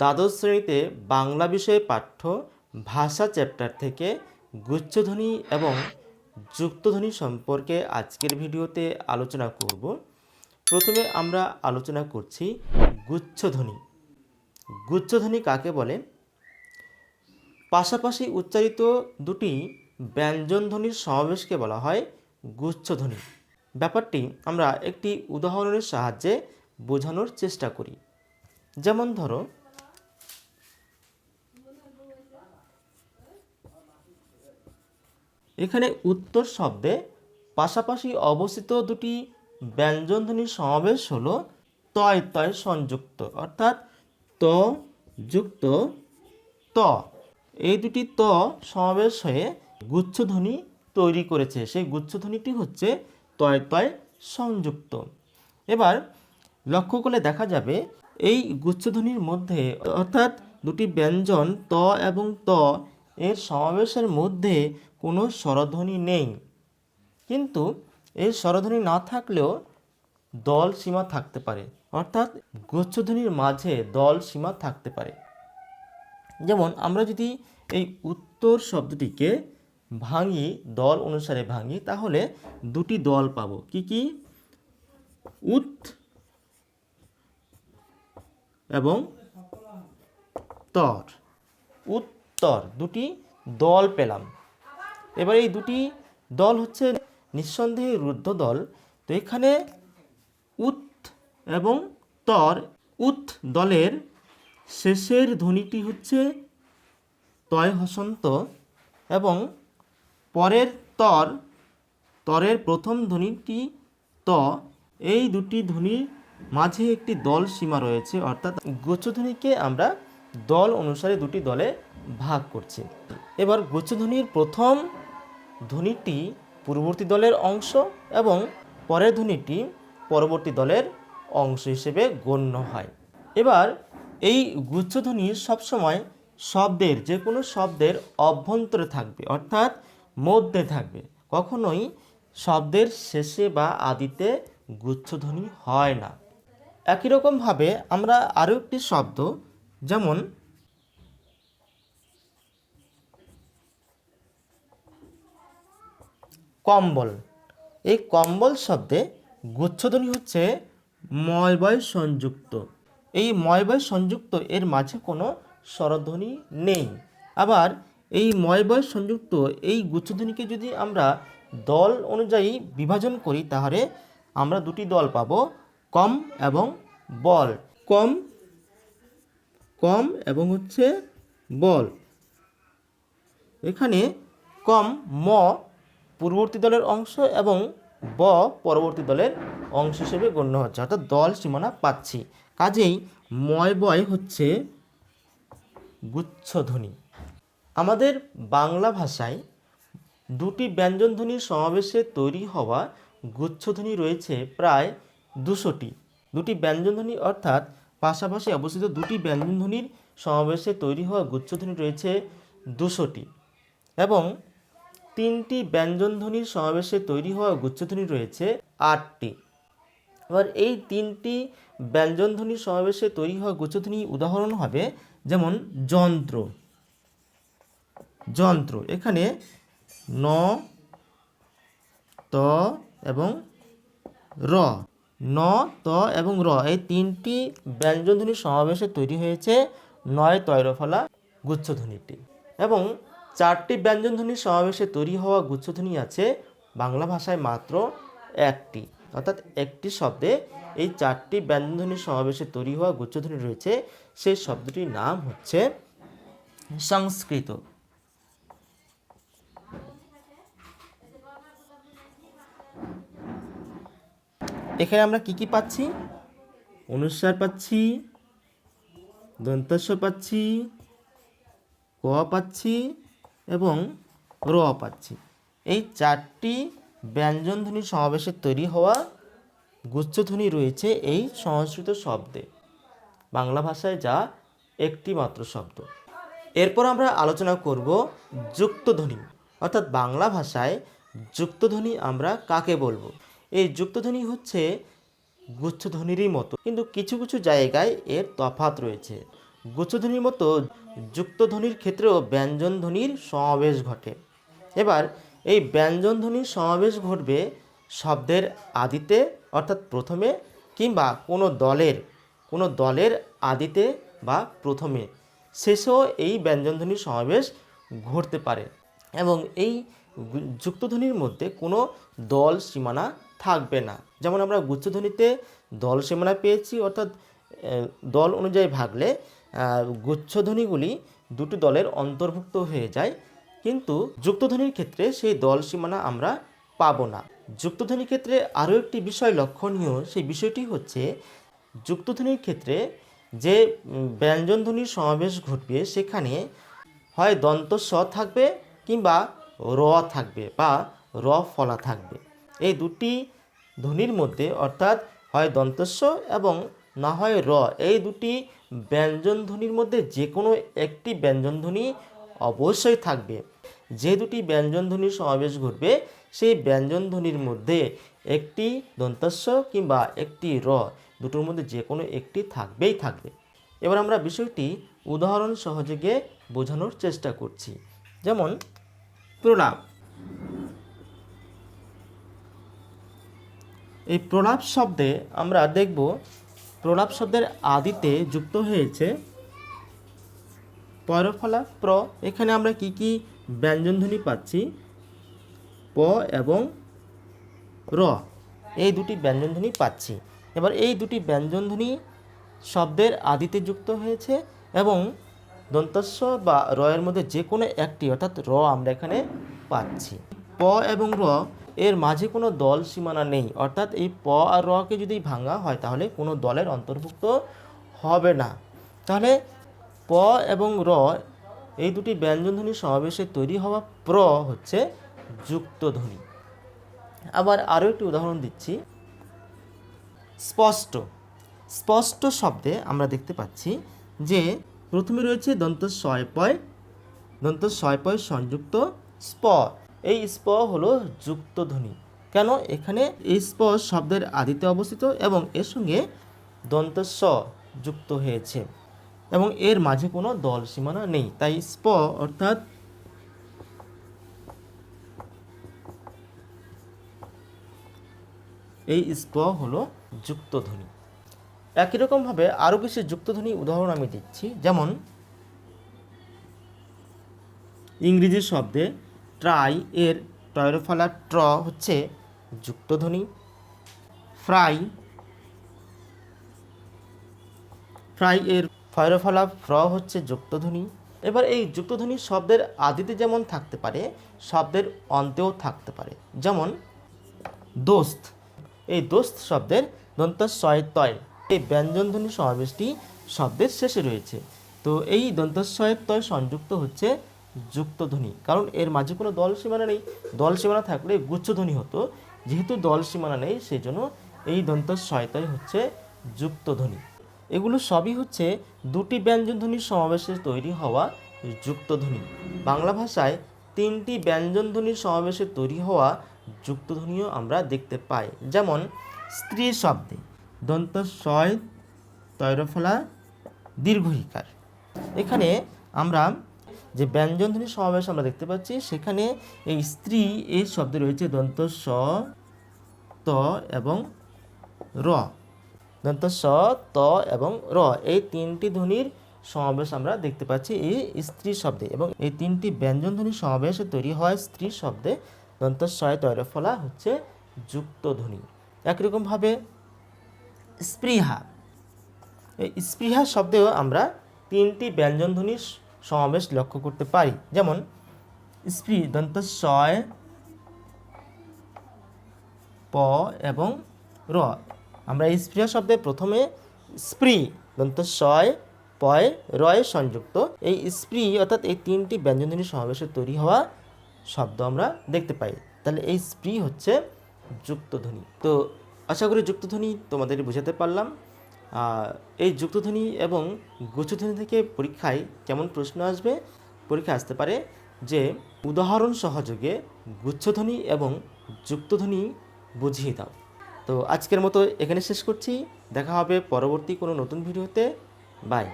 দ্বাদশ শ্রেণীতে বাংলা বিষয়ে পাঠ্য, ভাষা চ্যাপ্টার থেকে গুচ্ছধ্বনি এবং যুক্তধ্বনি সম্পর্কে আজকের ভিডিওতে আলোচনা করব। প্রথমে আমরা আলোচনা করছি গুচ্ছধ্বনি। গুচ্ছধ্বনি কাকে বলে? পাশাপাশি উচ্চারিত দুটি ব্যঞ্জনধ্বনির সমাবেশকে বলা হয় গুচ্ছধ্বনি। ব্যাপারটি আমরা একটি উদাহরণের সাহায্যে বোঝানোর চেষ্টা করি। যেমন ধরো এখানে উত্তর শব্দে পাশাপাশি অবস্থিত দুটি ব্যঞ্জনধ্বনির সমাবেশ হলো তয় তয় সংযুক্ত, অর্থাৎ ত যুক্ত ত। এই দুটি ত সমাবেশ হয়ে গুচ্ছধ্বনি তৈরি করেছে। সেই গুচ্ছধ্বনিটি হচ্ছে তয় তয় সংযুক্ত। এবার লক্ষ্য করলে দেখা যাবে এই গুচ্ছধ্বনির মধ্যে, অর্থাৎ দুটি ব্যঞ্জন ত এবং ত এর সমাবেশের মধ্যে কোনো স্বরধ্বনি নেই। কিন্তু এই স্বরধ্বনি না থাকলেও দল সীমা থাকতে পারে। অর্থাৎ গুচ্ছধ্বনির মাঝে দল সীমা থাকতে পারে। যেমন আমরা যদি এই উত্তর শব্দটিকে ভাঙি, দল অনুসারে ভাঙি, তাহলে দুটি দল পাবো। কি কি? উত এবং তর। উত্তর, দুটি দল পেলাম। এবার এই দুটি দল হচ্ছে নিঃসন্দেহে রুদ্ধ দল। তো এখানে উত এবং তর, উত দলের শেষের ধ্বনিটি হচ্ছে তয় হসন্ত এবং পরের তর, তরের প্রথম ধ্বনিটি ত। এই দুটি ধ্বনির মাঝে একটি দল সীমা রয়েছে, অর্থাৎ গোচ্ছধ্বনিকে আমরা দল অনুসারে দুটি দলে ভাগ করছি। এবার গোচ্ছধ্বনির প্রথম ধ্বনিটি পূর্ববর্তী দলের অংশ এবং পরের ধ্বনিটি পরবর্তী দলের অংশ হিসেবে গণ্য হয়। এবার এই গুচ্ছধ্বনি সবসময় শব্দের যে কোনো শব্দের অভ্যন্তরে থাকবে, অর্থাৎ মধ্যে থাকবে। কখনোই শব্দের শেষে বা আদিতে গুচ্ছধ্বনি হয় না। একই রকমভাবে আমরা আরও একটি শব্দ, যেমন কম্বল। এই কম্বল শব্দে গুচ্ছধ্বনি হচ্ছে ময়বয় সংযুক্ত। এই ময়বয় সংযুক্ত এর মাঝে কোনো স্বরধ্বনি নেই। আবার এই ময়বয় সংযুক্ত এই গুচ্ছধ্বনিকে যদি আমরা দল অনুযায়ী বিভাজন করি, তাহলে আমরা দুটি দল পাব, কম এবং বল। কম কম এবং হচ্ছে বল। এখানে কম, ম পূর্ববর্তী দলের অংশ এবং ব পরবর্তী দলের অংশ হিসেবে গণ্য হচ্ছে, অর্থাৎ দল সীমানা পাচ্ছি। কাজেই ময় বয় হচ্ছে গুচ্ছধ্বনি। আমাদের বাংলা ভাষায় দুটি ব্যঞ্জনধ্বনির সমাবেশে তৈরি হওয়া গুচ্ছধ্বনি রয়েছে প্রায় দুশোটি। দুটি ব্যঞ্জনধ্বনি, অর্থাৎ পাশাপাশি অবস্থিত দুটি ব্যঞ্জনধ্বনির সমাবেশে তৈরি হওয়া গুচ্ছধ্বনি রয়েছে দুশোটি। এবং তিনটি ব্যঞ্জনধ্বনির সমাবেশে তৈরি হওয়া গুচ্ছধ্বনি রয়েছে আটটি। এবার এই তিনটি ব্যঞ্জনধ্বনির সমাবেশে তৈরি হওয়া গুচ্ছধ্বনি উদাহরণ হবে যেমন যন্ত্র। যন্ত্র, এখানে ন, ত এবং র। ন, ত এবং র, এই তিনটি ব্যঞ্জনধ্বনির সমাবেশে তৈরি হয়েছে নয় তৈরফলা গুচ্ছধ্বনিটি এবং চারটি ব্যঞ্জনধ্বনির সমাবেশে তৈরি হওয়া গুচ্ছধ্বনি আছে বাংলা ভাষায় মাত্র একটি। অর্থাৎ একটি শব্দে এই চারটি ব্যঞ্জনধ্বনির সমাবেশে তৈরি হওয়া গুচ্ছধ্বনি রয়েছে। সেই শব্দটির নাম হচ্ছে সংস্কৃত। এখানে আমরা কি কি পাচ্ছি? অনুস্বার পাচ্ছি, দন্তস্ব পাচ্ছি, ক পাচ্ছি এবং র পাচ্ছি। এই চারটি ব্যঞ্জনধ্বনি সমাবেশে তৈরি হওয়া গুচ্ছধ্বনি রয়েছে এই সংস্কৃত শব্দে। বাংলা ভাষায় যা একটি মাত্র শব্দ। এরপর আমরা আলোচনা করব যুক্তধ্বনি, অর্থাৎ বাংলা ভাষায় যুক্তধ্বনি আমরা কাকে বলব? এই যুক্তধ্বনি হচ্ছে গুচ্ছধ্বনিরই মতো, কিন্তু কিছু কিছু জায়গায় এর তফাত রয়েছে। গুচ্ছধ্বনির মতো যুক্তধ্বনির ক্ষেত্রেও ব্যঞ্জন ধ্বনির সমাবেশ ঘটে। এবার এই ব্যঞ্জন ধ্বনির সমাবেশ ঘটবে শব্দের আদিতে, অর্থাৎ প্রথমে, কিংবা কোনো দলের কোনো দলের আদিতে বা প্রথমে। শেষেও এই ব্যঞ্জনধ্বনির সমাবেশ ঘটতে পারে এবং এই যুক্তধ্বনির মধ্যে কোনো দল সীমানা থাকবে না। যেমন আমরা গুচ্ছধ্বনিতে দল সীমানা পেয়েছি, অর্থাৎ দল অনুযায়ী ভাগলে গুচ্ছধ্বনিগুলি দুটি দলের অন্তর্ভুক্ত হয়ে যায়, কিন্তু যুক্তধ্বনির ক্ষেত্রে সেই দল সীমানা আমরা পাবো না। যুক্তধ্বনির ক্ষেত্রে আরও একটি বিষয় লক্ষণীয়, সেই বিষয়টি হচ্ছে যুক্তধ্বনির ক্ষেত্রে যে ব্যঞ্জনধ্বনির সমাবেশ ঘটবে, সেখানে হয় দন্ত স থাকবে কিংবা র থাকবে বা র ফলা থাকবে। এই দুটি ধ্বনির মধ্যে অর্থাৎ হয় দন্তস্ব এবং না হয় র, এই দুটি ব্যঞ্জন ধ্বনির মধ্যে যে কোনো একটি ব্যঞ্জন ধ্বনি অবশ্যই থাকবে। যে দুটি ব্যঞ্জন ধ্বনির সমাবেশ ঘটবে, সেই ব্যঞ্জন ধ্বনির মধ্যে একটি দন্তস্ব কিংবা একটি র দুটোর মধ্যে যে কোনো একটি থাকবেই থাকবে। এবার আমরা বিষয়টি উদাহরণ সহযোগে বোঝানোর চেষ্টা করছি। যেমন, প্রলাপ। এই প্রলাপ শব্দে আমরা দেখব প্রলাপ শব্দের আদিতে যুক্ত হয়েছে। পরফলা, প্র, এখানে আমরা কি কি ব্যঞ্জনধ্বনি পাচ্ছি? প এবং র, এই দুটি ব্যঞ্জনধ্বনি পাচ্ছি। এবার এই দুটি ব্যঞ্জনধ্বনি শব্দের আদিতে যুক্ত হয়েছে এবং দন্তস্ব বা র এর মধ্যে যে কোনো একটি, অর্থাৎ র, আমরা এখানে পাচ্ছি। প এবং র এর মাঝে কোনো দল সীমানা নেই। অর্থাৎ এই প আর রকে যদি ভাঙা হয়, তাহলে কোনো দলের অন্তর্ভুক্ত হবে না। তাহলে প এবং র এই দুটি ব্যঞ্জনধ্বনি সমাবেশে তৈরি হওয়া প্র হচ্ছে যুক্তধ্বনি আবার আরও একটি উদাহরণ দিচ্ছি। স্পষ্ট। স্পষ্ট শব্দে আমরা দেখতে পাচ্ছি যে প্রথমে রয়েছে দন্ত ছয় পয় দন্ত ছয় পয় সংযুক্ত স্প। এই স্প হলো যুক্তধ্বনি। কেন? এখানে এই স্প শব্দের আদিতে অবস্থিত এবং এর সঙ্গে দন্ত স যুক্ত হয়েছে এবং এর মাঝে কোনো দল সীমানা নেই। তাই স্প অর্থাৎ এই স্প হলো যুক্তধ্বনি। একই রকমভাবে আরও কিছু যুক্তধ্বনি উদাহরণ আমি দিচ্ছি। যেমন ইংরেজি শব্দে ট্রাই এর টয়রফলা ট্র হচ্ছে যুক্তধ্বনি। ফ্রাই ফ্রাই এর ফয়রফলা ফ্র হচ্ছে যুক্তধ্বনি। এবার এই যুক্তধ্বনি শব্দের আদিতে যেমন থাকতে পারে, শব্দের অন্তেও থাকতে পারে। যেমন, দোস্ত। এই দোস্ত শব্দের দন্ত ছয় তয় এই ব্যঞ্জনধ্বনি সমাবেশটি শব্দের শেষে রয়েছে। তো এই দন্তস্বয়ের তয় সংযুক্ত হচ্ছে যুক্তধ্বনি। কারণ এর মাঝে কোনো দল সীমানা নেই। দল সীমানা থাকলে গুচ্ছধ্বনি হতো। যেহেতু দল সীমানা নেই সেই জন্য এই দন্তস্বয়তয় হচ্ছে যুক্তধ্বনি। এগুলো সবই হচ্ছে দুটি ব্যঞ্জনধ্বনির সমাবেশে তৈরি হওয়া যুক্তধ্বনি। বাংলা ভাষায় তিনটি ব্যঞ্জনধ্বনির সমাবেশে তৈরি হওয়া যুক্তধ্বনিও আমরা দেখতে পাই। যেমন, স্ত্রী শব্দে দন্ত ছয় তৈরফলা দীর্ঘহিকার। এখানে আমরা যে ব্যঞ্জনধ্বনি সমাবেশ আমরা দেখতে পাচ্ছি, সেখানে এই স্ত্রী এই শব্দে রয়েছে দন্ত স, ত এবং র। দন্ত স, ত এবং র, এই তিনটি ধ্বনির সমাবেশ আমরা দেখতে পাচ্ছি এই স্ত্রী শব্দে এবং এই তিনটি ব্যঞ্জন ধ্বনির সমাবেশে তৈরি হয় স্ত্রী শব্দে। দন্ত ছয় তৈরি ফলা হচ্ছে যুক্ত ধ্বনি। একই রকমভাবে স্পৃহা। এই স্পৃহা শব্দেও আমরা তিনটি ব্যঞ্জন ধ্বনির সমাবেশ লক্ষ্য করতে পারি। যেমন স্পৃ দন্ত ছয় প এবং র। আমরা এই স্পৃহা শব্দে প্রথমে স্প্রি দন্ত ছয় পয়, রয় সংযুক্ত। এই স্প্রি অর্থাৎ এই তিনটি ব্যঞ্জনধ্বনি সমাবেশে তৈরি হওয়া শব্দ আমরা দেখতে পাই। তাহলে এই স্প্রি হচ্ছে যুক্তধ্বনি। তো আশা করি যুক্তধ্বনি তোমাদের বোঝাতে পারলাম। এই যুক্তধ্বনি এবং গুচ্ছধ্বনি থেকে পরীক্ষায় কেমন প্রশ্ন আসবে? পরীক্ষা আসতে পারে যে উদাহরণ সহযোগে গুচ্ছধ্বনি এবং যুক্তধ্বনি বুঝিয়ে দাও। তো আজকের মতো এখানে শেষ করছি। দেখা হবে পরবর্তী কোনো নতুন ভিডিওতে। বাই।